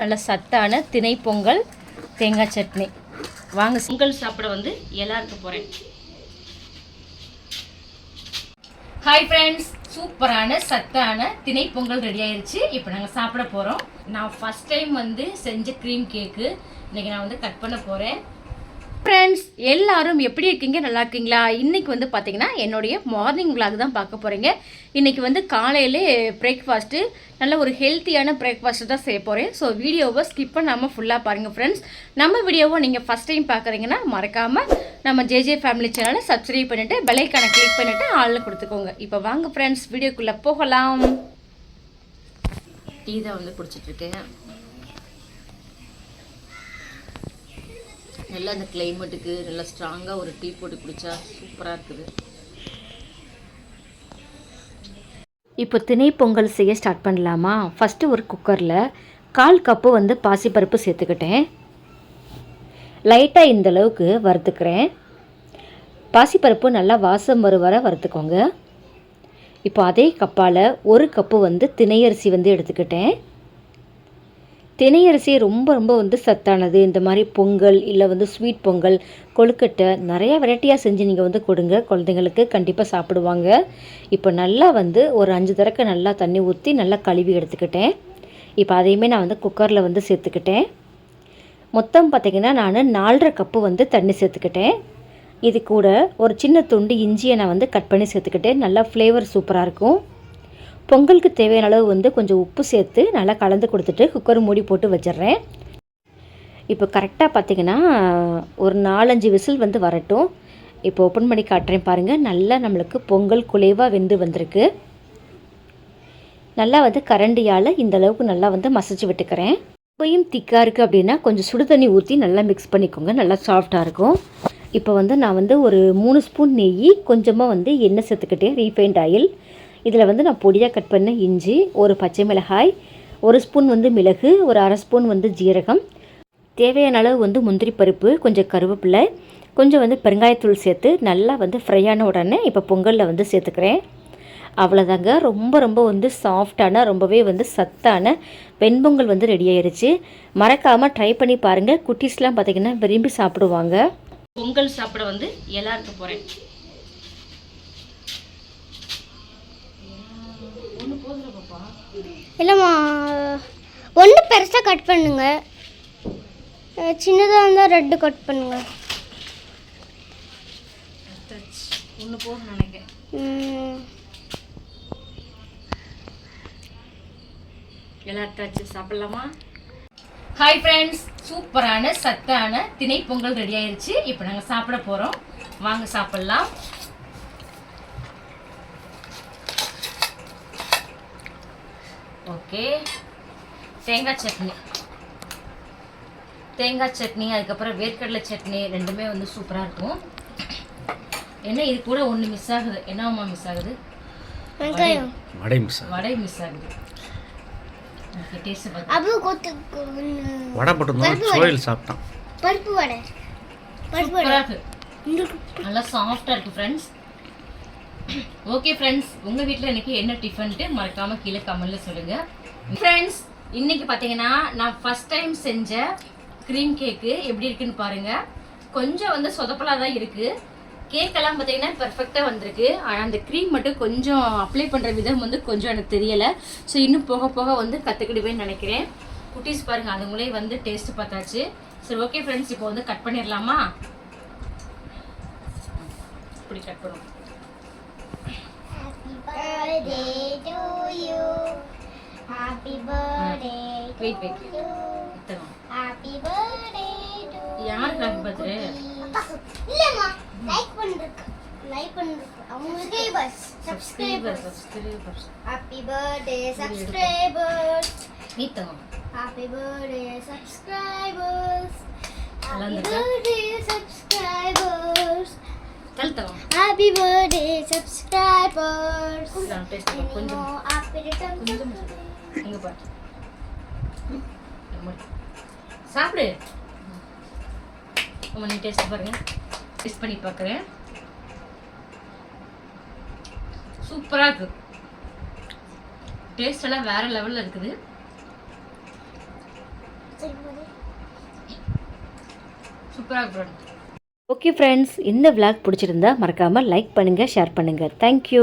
நல்ல சத்தான திணை பொங்கல் தேங்காய் சட்னி. வாங்க பொங்கல் சாப்பிட வந்து எல்லாருக்கும் போகிறேன் ஹாய் ஃப்ரெண்ட்ஸ் சூப்பரான சத்தான திணை பொங்கல் ரெடி ஆயிருச்சு. இப்போ நாங்கள் சாப்பிட போகிறோம் நான் ஃபஸ்ட் டைம் வந்து செஞ்ச க்ரீம் கேக்கு இன்னைக்கு நான் வந்து கட் பண்ண போகிறேன் ஃப்ரெண்ட்ஸ் எல்லாரும் எப்படி இருக்கீங்க? நல்லா இருக்கீங்களா? இன்றைக்கி வந்து பார்த்தீங்கன்னா என்னுடைய மார்னிங் விளாக் தான் பார்க்க போகிறீங்க இன்றைக்கி வந்து காலையிலே பிரேக்ஃபாஸ்ட்டு நல்ல ஒரு ஹெல்த்தியான பிரேக்ஃபாஸ்ட்டு தான் செய்ய போகிறேன் ஸோ வீடியோவை ஸ்கிப் பண்ணாமல் ஃபுல்லாக பாருங்கள் ஃப்ரெண்ட்ஸ் நம்ம வீடியோவை நீங்கள் ஃபஸ்ட் டைம் பார்க்குறீங்கன்னா மறக்காமல் நம்ம ஜேஜே ஃபேமிலி சேனலை சப்ஸ்கிரைப் பண்ணிவிட்டு பெலைக்கான கிளிக் பண்ணிவிட்டு ஆளில் கொடுத்துக்கோங்க. இப்போ வாங்க ஃப்ரெண்ட்ஸ் வீடியோக்குள்ளே போகலாம். டீ தான் வந்து குடிச்சிட்ருக்கேன் நல்லா இந்த கிளைமேட்டுக்கு நல்லா ஸ்ட்ராங்காக ஒரு டீ போட்டு குடித்தா சூப்பராக இருக்குது. இப்போ திணை பொங்கல் செய்ய ஸ்டார்ட் பண்ணலாமா? ஃபஸ்ட்டு ஒரு குக்கரில் கால் கப்பு வந்து பாசிப்பருப்பு சேர்த்துக்கிட்டேன். லைட்டாக இந்த அளவுக்கு வறுத்துக்கிறேன். பாசிப்பருப்பு நல்லா வாசம் வர வர வறுத்துக்கோங்க. இப்போ அதே கப்பால் ஒரு கப்பு வந்து திணையரிசி வந்து எடுத்துக்கிட்டேன். தினையரிசி ரொம்ப ரொம்ப வந்து சத்தானது. இந்த மாதிரி பொங்கல் இல்லை வந்து ஸ்வீட் பொங்கல் கொழுக்கட்டை நிறையா வெரைட்டியாக செஞ்சு நீங்கள் வந்து கொடுங்க. குழந்தைங்களுக்கு கண்டிப்பாக சாப்பிடுவாங்க. இப்போ நல்லா வந்து ஒரு அஞ்சு தடக்க நல்லா தண்ணி ஊற்றி நல்லா கழுவி எடுத்துக்கிட்டேன். இப்போ அதையுமே நான் வந்து குக்கரில் வந்து சேர்த்துக்கிட்டேன். மொத்தம் பார்த்திங்கன்னா நான் நாலரை கப்பு வந்து தண்ணி சேர்த்துக்கிட்டேன். இது கூட ஒரு சின்ன துண்டு இஞ்சியை நான் வந்து கட் பண்ணி சேர்த்துக்கிட்டேன். நல்லா ஃப்ளேவர் சூப்பராக இருக்கும். பொங்கலுக்கு தேவையான அளவு வந்து கொஞ்சம் உப்பு சேர்த்து நல்லா கலந்து கொடுத்துட்டு குக்கர் மூடி போட்டு வச்சிடுறேன். இப்போ கரெக்டாக பார்த்தீங்கன்னா ஒரு நாலஞ்சு விசில் வந்து வரட்டும். இப்போ ஓப்பன் பண்ணி காட்டுறேன் பாருங்கள் நல்லா நம்மளுக்கு பொங்கல் குலைவாக வெந்து வந்திருக்கு. நல்லா வந்து கரண்டியால் இந்த அளவுக்கு நல்லா வந்து மசிச்சு விட்டுக்கிறேன். இப்போயும் திக்காக இருக்குது அப்படின்னா கொஞ்சம் சுடு தண்ணி ஊற்றி நல்லா மிக்ஸ் பண்ணிக்கோங்க. நல்லா சாஃப்டாக இருக்கும். இப்போ வந்து நான் வந்து ஒரு மூணு ஸ்பூன் நெய் கொஞ்சமாக வந்து எண்ணெய் சேர்த்துக்கிட்டேன். ரீஃபைண்ட் ஆயில் இதில் வந்து நான் பொடியாக கட் பண்ண இஞ்சி ஒரு பச்சை மிளகாய் ஒரு ஸ்பூன் வந்து மிளகு ஒரு அரை ஸ்பூன் வந்து ஜீரகம். தேவையான அளவு வந்து முந்திரி பருப்பு கொஞ்சம் கருவேப்பிலை கொஞ்சம் வந்து பெருங்காயத்தூள் சேர்த்து நல்லா வந்து ஃப்ரையான உடனே இப்போ பொங்கலில் வந்து சேர்த்துக்கிறேன். அவ்வளோதாங்க ரொம்ப ரொம்ப வந்து சாஃப்டான ரொம்பவே வந்து சத்தான வெண்பொங்கல் வந்து ரெடி ஆயிடுச்சு மறக்காமல் ட்ரை பண்ணி பாருங்கள் குட்டீஸ்லாம் பார்த்திங்கன்னா விரும்பி சாப்பிடுவாங்க. பொங்கல் சாப்பிட வந்து எல்லாருக்கும் போகிறேன் இல்லைம்மா ஒன்று பெருசாக கட் பண்ணுங்க. சின்னதாக இருந்தால் ரெட்டு கட் பண்ணுங்க. ஒன்று போதும் நினைக்கிறேன். ம், எல்லாத்தாச்சும் சாப்பிடலாமா? ஹாய் ஃப்ரெண்ட்ஸ் சூப்பரான சத்தான திணை பொங்கல் ரெடி ஆயிருச்சு. இப்போ நாங்கள் சாப்பிட போகிறோம் வாங்க சாப்பிடலாம். ஓகே தேங்காய் சட்னி. தேங்காய் சட்னி அதுக்கப்புறம் வேர்க்கடலை சட்னி ரெண்டுமே வந்து சூப்பராக இருக்கும். என்ன இது கூட ஒன்று மிஸ் ஆகுது. என்னம்மா மிஸ் ஆகுது? வெங்காயம். வடை மிஸ் வடை மிஸ் ஆகுது. வடை மட்டும்தான் சோயில் சாப்பிட்டான். பருப்பு வடை. பருப்பு இருக்கு. நல்லா சாஃப்டாக இருக்குது ஃப்ரெண்ட்ஸ் ஓகே ஃப்ரெண்ட்ஸ் உங்கள் வீட்டில் எனக்கு என்ன டிஃபன்ட்டு மறக்காமல் கீழே கமெண்ட்டில் சொல்லுங்கள் ஃப்ரெண்ட்ஸ் இன்றைக்கி பார்த்தீங்கன்னா நான் ஃபஸ்ட் டைம் செஞ்ச க்ரீம் கேக்கு எப்படி இருக்குன்னு பாருங்கள் கொஞ்சம் வந்து சொதப்பலாக தான் இருக்குது கேக்கெல்லாம் பார்த்தீங்கன்னா பெர்ஃபெக்டாக வந்திருக்கு. ஆனால் அந்த க்ரீம் மட்டும் கொஞ்சம் அப்ளை பண்ணுற விதம் வந்து கொஞ்சம் எனக்கு தெரியலை. ஸோ இன்னும் போக போக வந்து கற்றுக்கிடுவேன்னு நினைக்கிறேன். குட்டீஸ் பாருங்கள் அதுங்களே வந்து டேஸ்ட்டு பார்த்தாச்சு. சரி ஓகே ஃப்ரெண்ட்ஸ் இப்போ வந்து கட் பண்ணிடலாமா? இப்படி கட் பண்ணுவோம். Wait wait to you. Happy birthday to யாருக்கு ஹாப்பி பர்த்டே இல்லம்மா லைக் பண்ணிருக்கு. லைக் பண்ணிருக்கு. அவங்களுக்கே bus subscriber subscribers subscribers happy birthday subscribers நீத்தம் happy birthday subscribers happy? Birthday subscribers நான் டேஸ்ட் கொஞ்சம் ஹாப்பி கொஞ்சம் இங்க பாரு. சாப்பிடு அம்மா நீ டேஸ்ட் பாருங்க டேஸ்ட் பண்ணி பார்க்குறேன் சூப்பராக இருக்கு டேஸ்ட் எல்லாம் வேற லெவலில் இருக்குது சூப்பராக ஃப்ரெண்ட் ஓகே ஃப்ரெண்ட்ஸ் இந்த விளாக் பிடிச்சிருந்தா மறக்காமல் லைக் பண்ணுங்கள் ஷேர் பண்ணுங்கள் தேங்க்யூ